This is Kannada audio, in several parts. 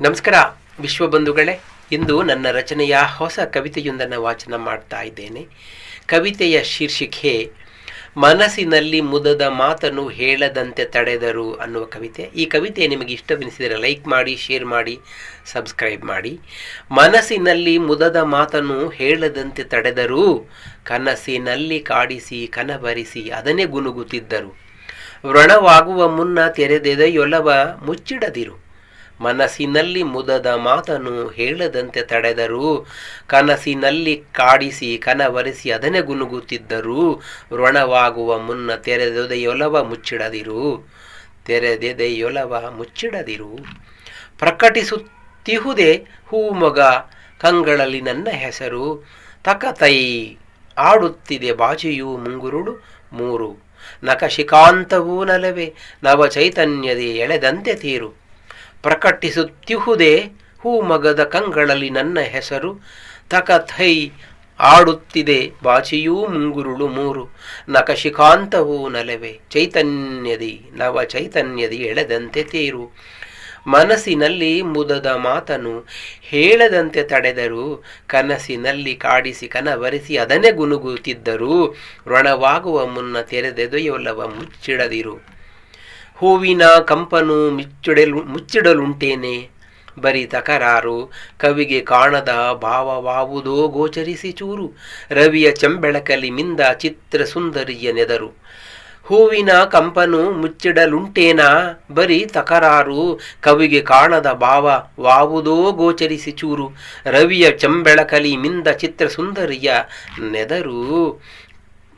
ನಮಸ್ಕಾರ ವಿಶ್ವಬಂಧುಗಳೇ ಇಂದು ನನ್ನ ರಚನೆಯ ಹೊಸ ಕವಿತೆಯೊಂದನ್ನು ವಾಚನ ಮಾಡ್ತಾ ಇದ್ದೇನೆ. ಕವಿತೆಯ ಶೀರ್ಷಿಕೆ, ಮನಸ್ಸಿನಲ್ಲಿ ಮುದದ ಮಾತನ್ನು ಹೇಳದಂತೆ ತಡೆದರು ಅನ್ನುವ ಕವಿತೆ. ಈ ಕವಿತೆ ನಿಮಗೆ ಇಷ್ಟವೆನಿಸಿದರೆ ಲೈಕ್ ಮಾಡಿ, ಶೇರ್ ಮಾಡಿ, ಸಬ್ಸ್ಕ್ರೈಬ್ ಮಾಡಿ. ಮನಸ್ಸಿನಲ್ಲಿ ಮುದದ ಮಾತನ್ನು ಹೇಳದಂತೆ ತಡೆದರು. ಕನಸಿನಲ್ಲಿ ಕಾಡಿಸಿ, ಕನಬರಿಸಿ, ಅದನ್ನೇ ಗುನುಗುತ್ತಿದ್ದರು ವ್ರಣವಾಗುವ ಮುನ್ನ ತೆರೆದೆದೆಯೊಲವ ಮುಚ್ಚಿಡದಿರು. ಮನಸ್ಸಿನಲ್ಲಿ ಮುದದ ಮಾತನ್ನು ಹೇಳದಂತೆ ತಡೆದರು. ಕನಸಿನಲ್ಲಿ ಕಾಡಿಸಿ, ಕನವರಿಸಿ ಅದನ್ನೇ ಗುನುಗುತ್ತಿದ್ದರು ಋಣವಾಗುವ ಮುನ್ನ ತೆರೆದೆದೆಯೊಲವ ಮುಚ್ಚಿಡದಿರು. ತೆರೆದೆದೆಯೊಲವ ಮುಚ್ಚಿಡದಿರು. ಪ್ರಕಟಿಸುತ್ತಿಹುದೇ ಹೂಮೊಗ ಕಂಗಳಲ್ಲಿ ನನ್ನ ಹೆಸರು. ತಕತೈ ಆಡುತ್ತಿದೆ ಬಾಜಿಯು ಮುಂಗುರುಡು ಮೂರು. ನಖಶಿಕಾಂತವೂ ನಲವೆ ನವ ಚೈತನ್ಯದೇ ಎಳೆದಂತೆ ತೀರು. ಪ್ರಕಟಿಸುತ್ತಿಹುದೇ ಹೂಮಗದ ಕಂಗಳಲ್ಲಿ ನನ್ನ ಹೆಸರು ತಕಥೈ ಆಡುತ್ತಿದೆ ಬಾಚಿಯೂ ಮುಂಗುರುಳು ಮೂರು ನಖಶಿಕಾಂತವೂ ನಲವೆ ಚೈತನ್ಯದಿ ನವ ಚೈತನ್ಯದಿ ಎಳೆದಂತೆ ತೀರು. ಮನಸ್ಸಿನಲ್ಲಿ ಮುದದ ಮಾತನು ಹೇಳದಂತೆ ತಡೆದರು, ಕನಸಿನಲ್ಲಿ ಕಾಡಿಸಿ ಕನವರಿಸಿ ಅದನ್ನೇ ಗುನುಗುತ್ತಿದ್ದರು ಋಣವಾಗುವ ಮುನ್ನ ತೆರೆದೆದೆಯೊಲ್ಲವ ಮುಚ್ಚಿಡದಿರು. ಹೂವಿನ ಕಂಪನು ಮುಚ್ಚಿಡಲು, ಮುಚ್ಚಿಡಲುಂಟೇನೆ? ಬರಿ ತಕರಾರು ಕವಿಗೆ ಕಾಣದ ಭಾವವಾವುದೋ ಗೋಚರಿಸಿ ಚೂರು. ರವಿಯ ಚಂಬೆಳಕಲಿ ಮಿಂದ ಚಿತ್ರ ಸುಂದರಿಯ ನೆದರು. ಹೂವಿನ ಕಂಪನು ಮುಚ್ಚಿಡಲುಂಟೇನಾ? ಬರಿ ತಕರಾರು ಕವಿಗೆ ಕಾಣದ ಭಾವ ವಾವುದೋ ಗೋಚರಿಸಿ ಚೂರು. ರವಿಯ ಚಂಬೆಳಕಲಿ ಮಿಂದ ಚಿತ್ರ ಸುಂದರಿಯ ನೆದರು.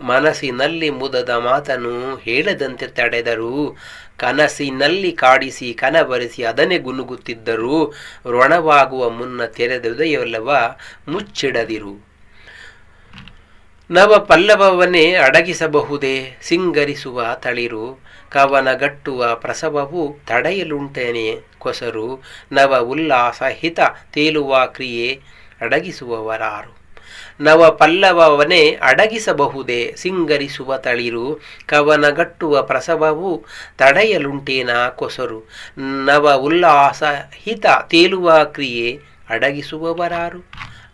ಮನಸ್ಸಿನಲ್ಲಿ ಮುದದ ಮಾತನು ಹೇಳದಂತೆ ತಡೆದರು. ಕನಸಿನಲ್ಲಿ ಕಾಡಿಸಿ ಕನಬರಿಸಿ ಅದನ್ನೇ ಗುನುಗುತ್ತಿದ್ದರು. ಋಣವಾಗುವ ಮುನ್ನ ತೆರೆದೆದೆಯೊಲ್ಲವ ಮುಚ್ಚಿಡದಿರು. ನವ ಪಲ್ಲವವನ್ನೇ ಅಡಗಿಸಬಹುದೇ? ಸಿಂಗರಿಸುವ ತಳಿರು, ಕವನಗಟ್ಟುವ ಪ್ರಸವವು ತಡೆಯಲುಂಟೇನೆ ಕೊಸರು, ನವ ಉಲ್ಲಾಸ ಹಿತ ತೇಲುವ ಕ್ರಿಯೆ ಅಡಗಿಸುವವರಾರು. ನವ ಪಲ್ಲವವನೇ ಅಡಗಿಸಬಹುದೇ? ಸಿಂಗರಿಸುವ ತಳಿರು, ಕವನಗಟ್ಟುವ ಪ್ರಸವವು ತಡೆಯಲುಂಟೇನ ಕೊಸರು? ನವ ಉಲ್ಲಾಸ ಹಿತ ತೇಲುವ ಕ್ರಿಯೆ ಅಡಗಿಸುವವರಾರು?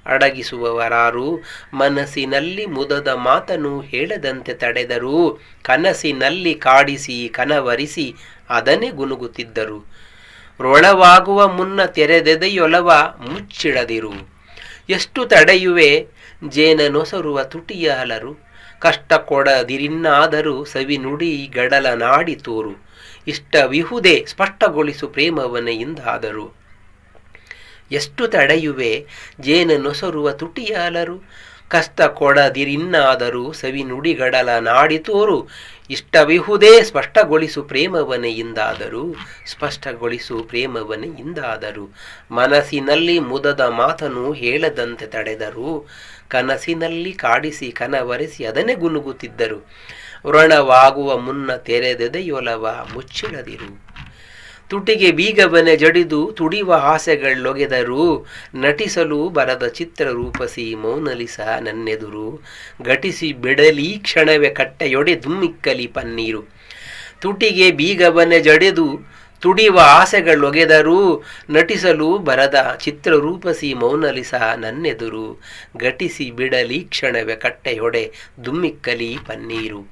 ಅಡಗಿಸುವವರಾರು ಮನಸ್ಸಿನಲ್ಲಿ ಮುದದ ಮಾತನು ಹೇಳದಂತೆ ತಡೆದರು, ಕನಸಿನಲ್ಲಿ ಕಾಡಿಸಿ ಕನವರಿಸಿ ಅದನ್ನೇ ಗುನುಗುತ್ತಿದ್ದರು. ರೊಳವಾಗುವ ಮುನ್ನ ತೆರೆದೆದೆಯೊಲವ ಮುಚ್ಚಿಡದಿರು. ಎಷ್ಟು ತಡೆಯುವೆ ಜೇನನೊಸರುವ ತುಟಿಯ ಹಲರು ಕಷ್ಟ ಕೊಡದಿರಿನ್ನಾದರೂ ಸವಿ ನುಡಿ ಗಡಲ ನಾಡಿ ತೋರು. ಇಷ್ಟವಿಹುದೇ ಸ್ಪಷ್ಟಗೊಳಿಸು ಪ್ರೇಮವನೆಯಿಂದಾದರು. ಎಷ್ಟು ತಡೆಯುವೆ ಜೇನನೊಸರುವ ತುಟಿಯ ಹಲರು ಕಷ್ಟ ಕೊಡದಿರಿನ್ನಾದರೂ ಸವಿ ನುಡಿಗಡಲ ನಾಡಿ ತೋರು. ಇಷ್ಟವಿಹುದೇ ಸ್ಪಷ್ಟಗೊಳಿಸು ಪ್ರೇಮವನೆಯಿಂದಾದರೂ ಸ್ಪಷ್ಟಗೊಳಿಸು ಪ್ರೇಮವನೆಯಿಂದಾದರೂ. ಮನಸ್ಸಿನಲ್ಲಿ ಮುದದ ಮಾತನು ಹೇಳದಂತೆ ತಡೆದರು. ಕನಸಿನಲ್ಲಿ ಕಾಡಿಸಿ ಕನವರಿಸಿ ಅದನ್ನೇ ಗುನುಗುತ್ತಿದ್ದರು. ವ್ರಣವಾಗುವ ಮುನ್ನ ತೆರೆದೆದೆಯೊಲವ ಮುಚ್ಚಿಡದಿರು. ತುಟಿಗೆ ಬೀಗವನೆ ಜಡಿದು ತುಡಿವ ಆಸೆಗಳೊಗೆದರು ನಟಿಸಲು ಬರದ ಚಿತ್ರ ರೂಪಸಿ ಮೌನಲಿಸ ನನ್ನೆದುರು. ಘಟಿಸಿ ಬಿಡಲಿ ಕ್ಷಣವೇ ಕಟ್ಟೆಯೊಡೆ ದುಮ್ಮಿಕ್ಕಲಿ ಪನ್ನೀರು. ತುಟಿಗೆ ಬೀಗವನೆ ಜಡೆದು ತುಡಿವ ಆಸೆಗಳೊಗೆದರೂ ನಟಿಸಲು ಬರದ ಚಿತ್ರರೂಪಸಿ ಮೌನಲಿಸ ನನ್ನೆದುರು. ಘಟಿಸಿ ಬಿಡಲಿ ಕ್ಷಣವೇ ಕಟ್ಟೆಯೊಡೆ, ದುಮ್ಮಿಕ್ಕಲಿ ಪನ್ನೀರು.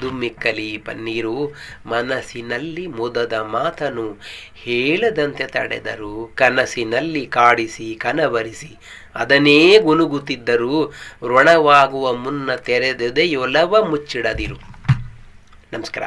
ದುಮ್ಮಿಕ್ಕಲಿ ಪನ್ನೀರು, ಮನಸ್ಸಿನಲ್ಲಿ ಮುದದ ಮಾತನು ಹೇಳದಂತೆ ತಡೆದರು. ಕನಸಿನಲ್ಲಿ ಕಾಡಿಸಿ, ಕನವರಿಸಿ, ಅದನ್ನೇ ಗುನುಗುತ್ತಿದ್ದರು. ಋಣವಾಗುವ ಮುನ್ನ ತೆರೆದೆದೆಯೊಲವ ಮುಚ್ಚಿಡದಿರು. ನಮಸ್ಕಾರ.